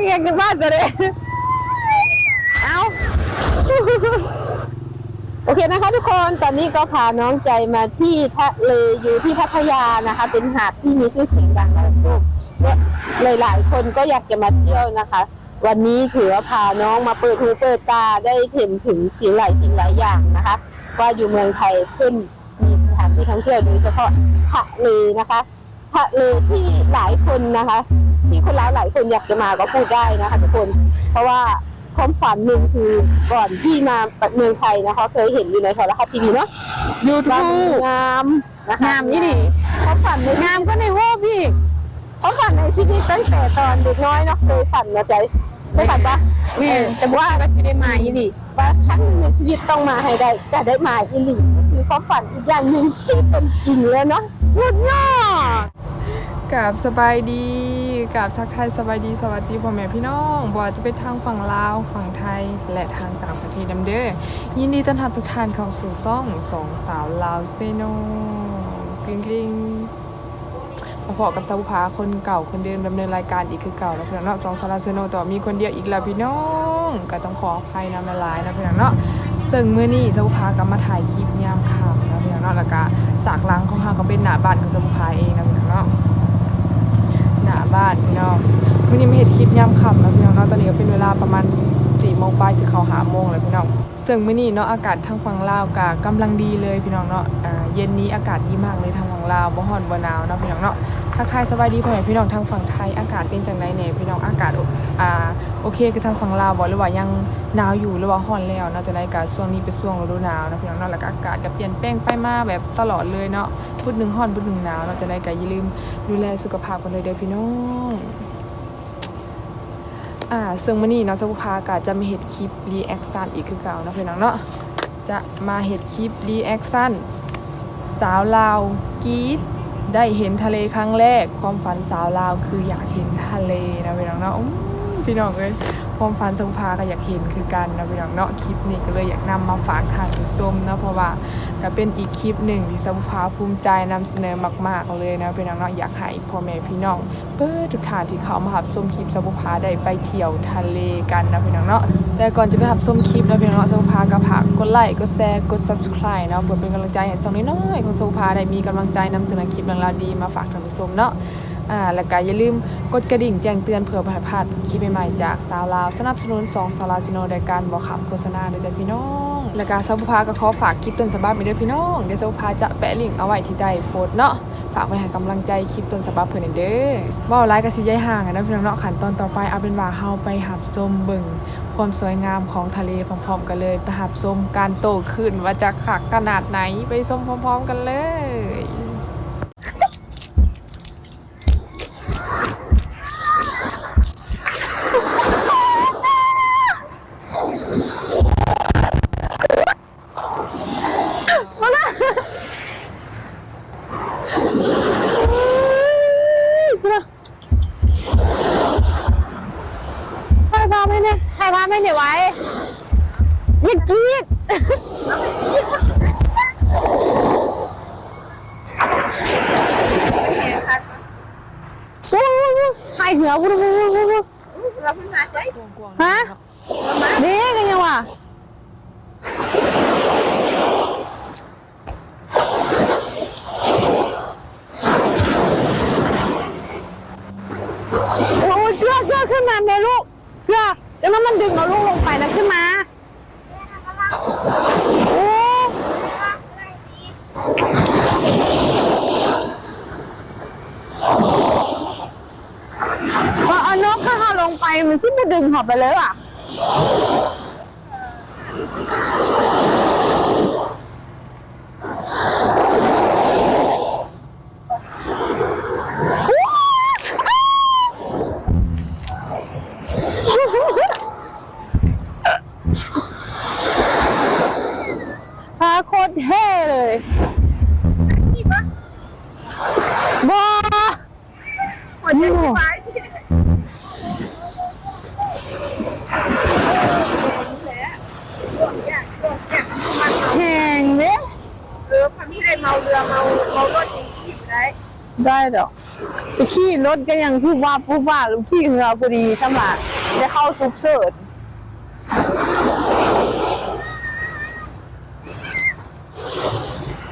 งยากจะบ้านจะเลยเอาโอเคนะคะ ทุกคนตอนนี้ก็พาน้องใจมาที่ทะเลอยู่ที่พัทยานะคะ เป็นหาดที่มีชื่อเสียงดังในโลกและหลายๆคนก็อยากจะมาเที่ยวนะคะ วันนี้ถือว่าพาน้องมาเปิดหูเปิดตาได้เห็นถึงสิ่งหลายสิ่งหลายอย่างนะคะ ว่าอยู่เมืองไทยขึ้นมีสถานที่ท่องเที่ยวโดยเฉพาะทะเลนะคะทะเลที่หลายคนนะคะ ที่คนร้ายหลายคนอยากจะมาก็พูดได้นะคะทุกคน เพราะว่าความฝันหนึ่งคือก่อนที่มาเมืองไทยนะคะเคยเห็นอยู่ในโทรทัศน์ทีวีเนาะยูว่าทูมันบงามนะคะงามยี่ดีความฝันในงามก็ในหูพี่ความฝันในชีวิตตั้งแต่ตอนเด็กน้อยเนาะเคยฝันนะใจเคยฝันปะแม่แต่ว่าก็สิได้มายี่ดีว่าครั้งหนึ่งในชีวิตต้องมาให้ได้จะได้มาอีหลีคือความฝันอีกอย่างหนึ่งที่เป็นจริงแล้วเนาะสุดยอดกับสบายดี กับทักทายสบายดีสวัสดีพ่อแม่พี่น้องบ่จะเป็นทางฝั่งลาวฝั่งไทย และทางต่างประเทศนำเด้อยินดีต้อนรับทุกท่านเข้าสู่ซ่องสองสาวลาวเซโนกริงกริงมาพอกับสาวผาคนเก่าคนเดิมดำเนินรายการอีกคือเก่าแล้วพี่น้องเนาะสองสาวลาวเซโนแต่ว่ามีคนเดียวอีกแล้วพี่น้องก็ต้องขออภัยนำละลายนะพี่น้องเนาะซึ่งเมื้อนี้สาวผากลับมาถ่ายคลิปยามค่ำนะพี่น้องเนาะแล้วก็สากหลังของเฮาก็เป็นหน้าบ้านของสาวผาเองนะพี่น้องเนาะ บ้านพี่น้องวันนี้มาเห็นคลิปย่ำค่ำแล้วพี่น้องเนาะตอนนี้ก็เป็นเวลาประมาณ4ี่โมงปลายสิเขาหาโมงเลยพี่น้องซึ่งมื่อนี้เนาะอากาศทางฝั่งลาวกะกำลังดีเลยพี่น้องเนาะอ่าเย็นนี้อากาศดีมากเลยทางฝั่งลาวบ่ฮ้อนบ่หนาวเนาะพี่น้องเนาะทักทายสบายดีพ่อแม่พี่น้องทางฝั่งไทยอากาศเป็นจังไดแหน่พี่น้องอากาศอ่า โอเคคือทางฝั่งลาวบ่หรือว่ายังหนาวอยู่หรือว่าฮ้อนแล้วเนาะจะได้กะช่วงนี้เป็นช่วงฤดูหนาวนะพี่น้องเนาะแล้วก็อากาศก็เปลี่ยนแปลงไปมาแบบตลอดเลยเนาะพุดหนึ่งฮ้อนพุดหนึ่งหนาวเนาะจะได้กะอย่าลืมดูแลสุขภาพกันเลยเด้อพี่น้องอ่าซึ่งมื้อนี้เนาะสุขภาพก็จะมาเฮ็ดคลิปรีแอคชั่นอีกคือเก่าเนาะพี่น้องเนาะจะมาเฮ็ดคลิปรีแอคชั่นสาวลาวกรีดได้เห็นทะเลครั้งแรก ความฝันสาวลาวคืออยากเห็นทะเลนะพี่น้องเนาะ พี่น้องเอ้ยความฝันสุขภาก็อยากเห็นคือกันนะพี่น้องเนาะคลิปนี้ก็เลยอยากนำมาฝากท่านผู้ชมเนาะเพราะว่าก็เป็นอีกคลิปหนึ่งที่สมุภาภูมิใจนำเสนอมากๆเลยนะพี่น้องเนาะอยากให้พ่อแม่พี่น้องเปิดทุกท่านที่เขามาหับชมคลิปสมุภาได้ไปเที่ยวทะเลกันนะพี่น้องเนาะแต่ก่อนจะไปหับชมคลิปนะพี่น้องเนาะสมุภาก็ฝากกดไลค์กดแชร์กด subscribe เนาะเพื่อเป็นกำลังใจให้สองน้อยๆของสมุภาได้มีกำลังใจนำเสนอคลิปเรื่องราวดีมาฝากท่านผู้ชมเนาะ อ่าแล้วก็อย่าลืมกดกระดิ่งแจ้งเตือนเผื่อบ่ให้พลาดคลิปใหม่ๆจากสาวลาว สนับสนุน2สาวลาวซิโนโดยการบอกคำโฆษณาโดยใจพี่น้อง แล้วก็สาวบุพาก็ขอฝากคลิปต้นฉบับไปด้วยพี่น้องเดี๋ยวสาวบุพาจะแปะลิงก์เอาไว้ที่ใต้โพสต์เนาะฝากไว้ให้กำลังใจคลิปต้นฉบับเพื่อนเด้อเว่าไลฟ์กับสิยายห่างกันนะพี่น้องเนาะขันตอนต่อไปเอาเป็นว่าเฮาไปหับชมบิ่งความสวยงามของทะเลพร้อมๆกันเลย ไปหับชมการโตขึ้นว่าจะขักขนาดไหนไปชมพร้อม ๆ กันเลย ถ่ายภาพไม่ ว่ายภาพไม่เนี่ยไว้อย่ากรีดโอ้ยหายเหือกูดูฮะนี่กันยังวะโอ้ยเชื่อเชื่อขึ้นมาเมลูก แล้วมันดึงเราลูกลงไปนะขึ้นมาโอ้พอเอานกข้าลงไปมันที่มันดึงหอบไปเลยอะ พาโคตรเท่เลยบอวันนี้แข่งเนี่ย เออพันที่ ได้หรอกไปขี่รถก็ยังพูดว่าพูดว่าลูกขี่เรือพอดีใช่ไหมได้เข้าซุปเสิร์ต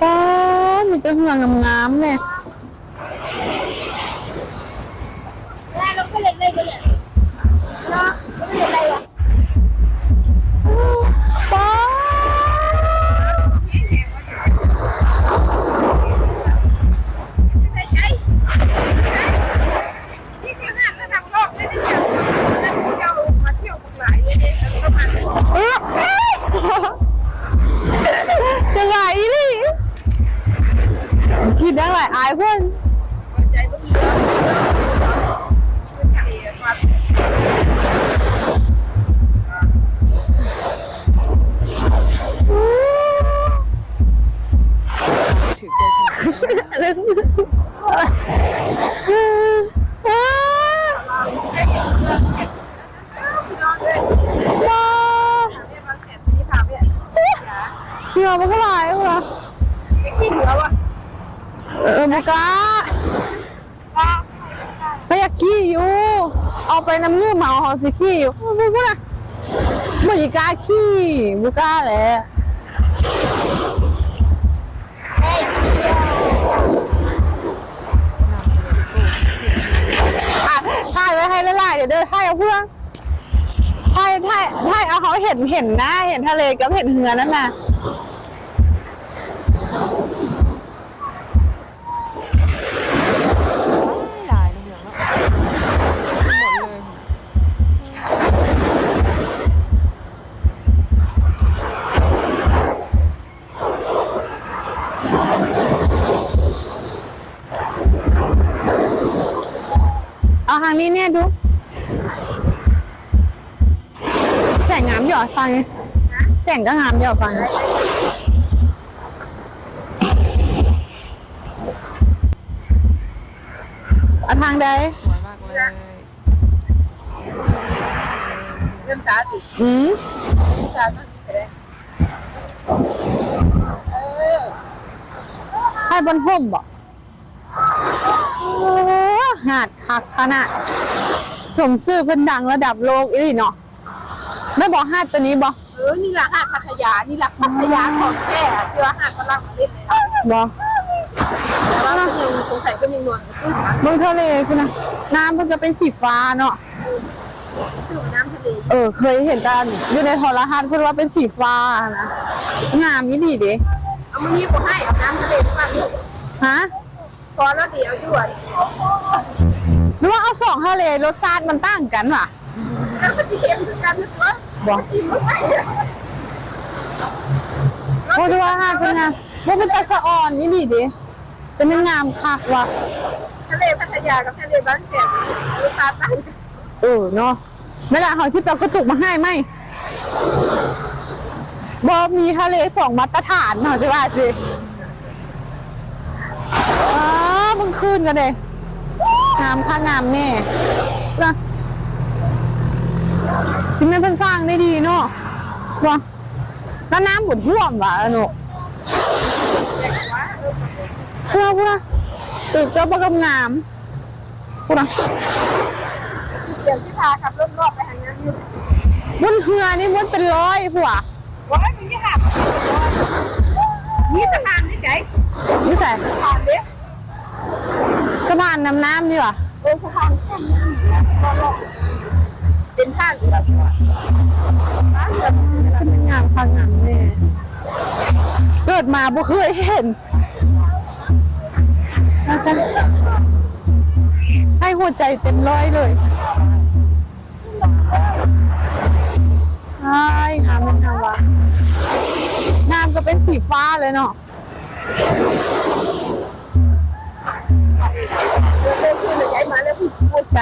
ป้ามีแต่เหืองงามๆเนี่ย ลายอายเพื่อนถือใจขนาดเหงื่อมันก็ไหลเหรอ เออมุกะก็อยากขี้อยู่ เอาไปน้ำเงื่อมาเอาสิขี้อยู่ไม่พูดนะไม่กล้าขี้มุกะแหละถ่ายไว้ให้ละลายเดี๋ยวเดินถ่ายเอาเพื่อนถ่ายถ่ายถ่ายเอาเขาเห็นเห็นหน้าเห็นทะเลกับเห็นเหือนั่นน่ะ ทางนี้เนี่ยดูแสงงามหยอดฟังไงแสงก็งามหยอดฟังไงเอาทางใดสวยมากเลยเริ่มตาติอืมตาต้องนี้ก็ได้ให้บนห่มบอก หาดคักขนาดสมซื่อเพิ่นดังระดับโลกอีหลีเนาะไม่บอกหาดตัวนี้บอกเออ นี่แหละหาดพัทยา นี่แหละพัทยาของแท้อะที่ว่าหาดฝรั่งมาเล่นเลยนะบอกแต่ว่าเพิ่นยังสงสัยเพิ่นยังนวลขึ้นเมืองทะเลคุณนะน้ำเพิ่นจะเป็นสีฟ้าเนาะชื่อน้ำทะเลเออ เคยเห็นแตอนอยู่ในโทรทัศน์เพิ่นว่าเป็นสีฟ้านะงามยี่ดีเด้เอามื้อนี้บ่ให้เอาน้ำทะเลมาลูกฮะ พอแล้วเดี๋ยวอยู่อะหรือว่าเอาสองทะเลรสชาติมันต่างกันวะน้ำมันสิเค็มคือกันนึกว่าบอกกินบ่ได้เพราะว่าหาดเป็นไงว่าเป็นตาสะอ่อนยี่ดีเด้จะไม่งามคักว่ะทะเลพัทยากับทะเลบางแสนรสชาติต่างกันเออเนาะเวลาเขาที่แปลกระตุกมาให้ไหมบอมีทะเลสองมาตรฐานเนาะจะว่าสิ มึงคืนกันเลยงามค่างามแน่นะที่ไม่เพิ่นสร้างได้ดีเนาะว่ะแล้วน้ำบุดท่วมว่ะอะหนูเชื่อพูดนะตึกเจ้าประกำงามพูดนะเดี๋ยวที่พาขับรถรอบไปหางานอยู่บนเรือนี่มันเป็นร้อยผัวว่ามึงที่หานี่สะพานที่ไหนนี่ใส่สะพานเด็ก สะพานน้ำน้ำนี่หว่ะเออสะพานแค่นี้ก็รอเป็นท่าเรือท่าเรือเป็นงามพังงามแน่เกิดมาบ่เคยเห็นนะคะให้หัวใจเต็มร้อยเลยใช่งามเป็นงามวะน้ำก็เป็นสีฟ้าเลยเนาะ มาแล้วพูดไหน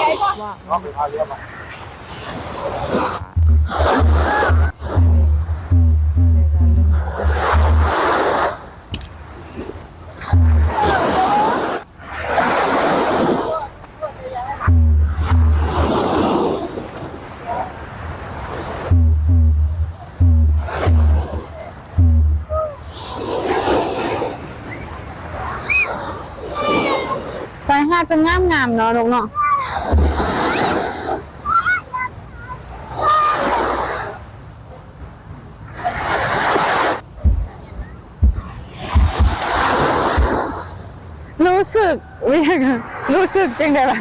ย้ายก็ ว่าาดเป็นงามงามๆเนาะลูกเนาะรู้สึกเรียกรู้สึกจังไดวะ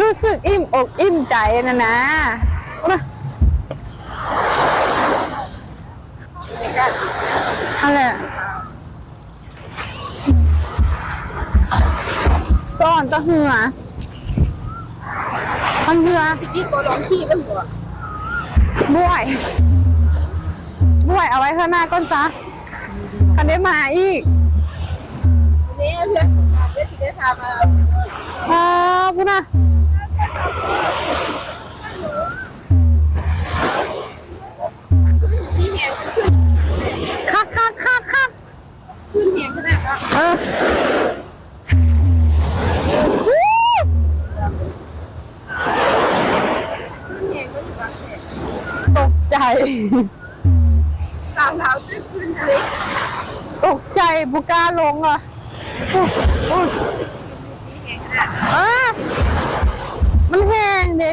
รู้สึกอิ่มอกอิ่มใจนะนะ ก้อนก็เหือมันเหือสิกี้ตัวร้องขี้ก็หัวบ้วยบ้วยเอาไว้ข้างหน้าก้นซะคันได้มาอีกวันนี้เพื่อนผมได้ที่ได้พามาอ่าพูดนะ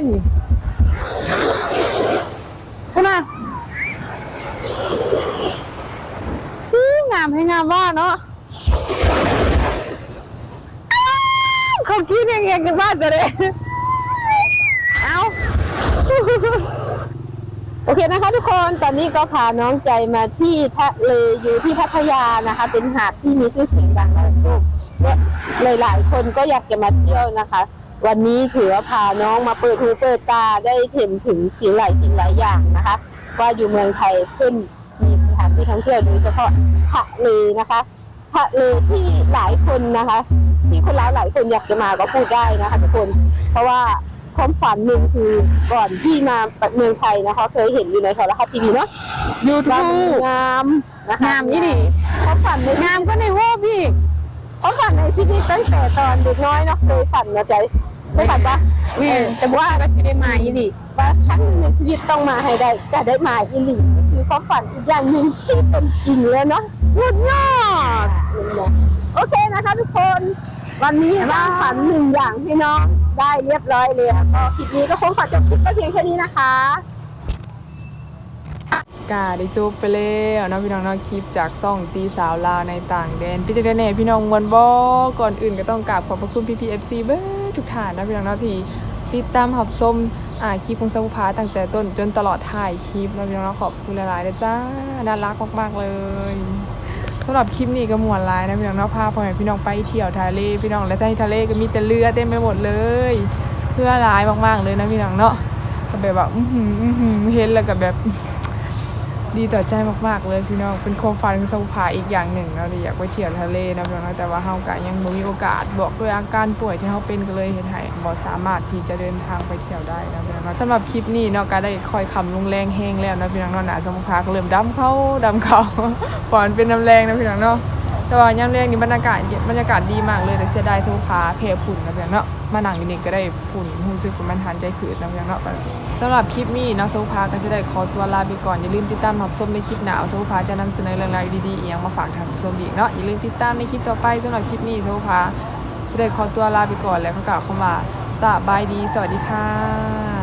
นพูดนะอื้องามให้งามว่าเนาะเขาคิดยังไงกันบ้าจะเลยเอาโอเคนะคะทุกคน ตอนนี้ก็พาน้องใจมาที่ทะเลอยู่ที่พัทยานะคะ เป็นหาดที่มีชื่อเสียงดังระดับโลกและหลายคนก็อยากจะมาเที่ยวนะคะ วันนี้ถือว่าพาน้องมาเปิดหูเปิดตาได้เห็นถึงสิ่งหลายสิ่งหลายอย่างนะคะ ว่าอยู่เมืองไทยขึ้นมีสถานที่ท่องเที่ยวโดยเฉพาะทะเลนะคะทะเลที่หลายคนนะคะ ที่คนร้ายหลายคนอยากจะมาก็พูดได้นะคะทุกคน เพราะว่าความฝันหนึ่งคือก่อนที่มาเมืองไทยนะคะ เคยเห็นอยู่ในโทรทัศน์ทีวีเนาะยูทูว่ามันบงามนะคะงามยี่ดีความฝันในงามก็ในหูพี่ ความฝันในชีวิตตั้งแต่ตอนเด็กน้อยเนาะเคยฝันนะใจเคยฝันปะแม่แต่ว่าก็สิได้มาอีดีว่าครั้งหนึ่งในชีวิตต้องมาให้ได้จะได้มาอีหลีคือความฝันอีกอย่างหนึ่งที่เป็นจริงแล้วเนาะสุดยอดโอเคนะคะทุกคนวันนี้ร่างฝันหนึ่งอย่างให้น้องได้เรียบร้อยเลยค่ะก็คลิปนี้ก็คงขอจบคลิปก็เพียงแค่นี้นะคะ กาได้จบไปแล้วเนาะพี่น้องเนาะคลิปจากซ่องตีสาวลาวในต่างแดนพี่เจเน่พี่น้องมวนบ่ก่อนอื่นก็ต้องกราบขอบพระคุณพี่พีเอฟซีเบ้อทุกท่านนะพี่น้องเนาะที่ติดตามหับชมอ่าคลิปของสมุภาตั้งแต่ต้นจนตลอดท้ายคลิปนะพี่น้องเนาะขอบคุณหลายๆนะจ้าน่ารักมากๆเลยสำหรับคลิปนี้ก็มวนลายนะพี่น้องเนาะพาพ่อแม่พี่น้องไปเที่ยวทะเลพี่น้องและในทะเลก็มีแต่เรือเต็มไปหมดเลย เพื่อลายมากๆเลยนะพี่น้องเนาะก็แบบว่าเห็นแล้วก็แบบ ดีต่อใจมากๆเลยพี่น้องเป็นความฝันของสุภาอีกอย่างหนึ่งเราอยากไปเที่ยวทะเลนะพี่น้องแต่ว่าเฮากะยังบ่มีโอกาสบอกด้วยอาการป่วยที่เฮาเป็นก็เลยเห็นให้บ่สามารถที่จะเดินทางไปเที่ยวได้นะพี่น้องสำหรับคลิปนี้เนาะก็ได้ค่อยคำลงแรงแห้งแล้วนะพี่น้องเนาะหนาสมุภาก็เริ่มดำเข้าดำเข้าก่อนเป็นน้ำแรงนะพี่น้องเนาะ แต่ว่ายามแรงนี่บรรยากาศบรรยากาศดีมากเลยแต่เสียดายสมุภาแพ้ฝุ่นนะพี่น้องเนาะมาหนังอยู่นี่ก็ได้ฝุ่นรู้สึกมันทันใจขืดนะพี่น้องเนาะสำหรับคลิปนี้เนาะสมุภาก็จะได้ขอตัวลาไปก่อนอย่าลืมติดตามรับชมในคลิปหน้าสมุภาจะนำเสนอเรื่องราวดีๆอีกอย่างมาฝากทานผู้ชมอีกเนาะอย่าลืมติดตามในคลิปต่อไปสำหรับคลิปนี้สมุภาจะได้ขอตัวลาไปก่อนแล้วก็กล่าวคำว่าสบายดี สวัสดีค่ะ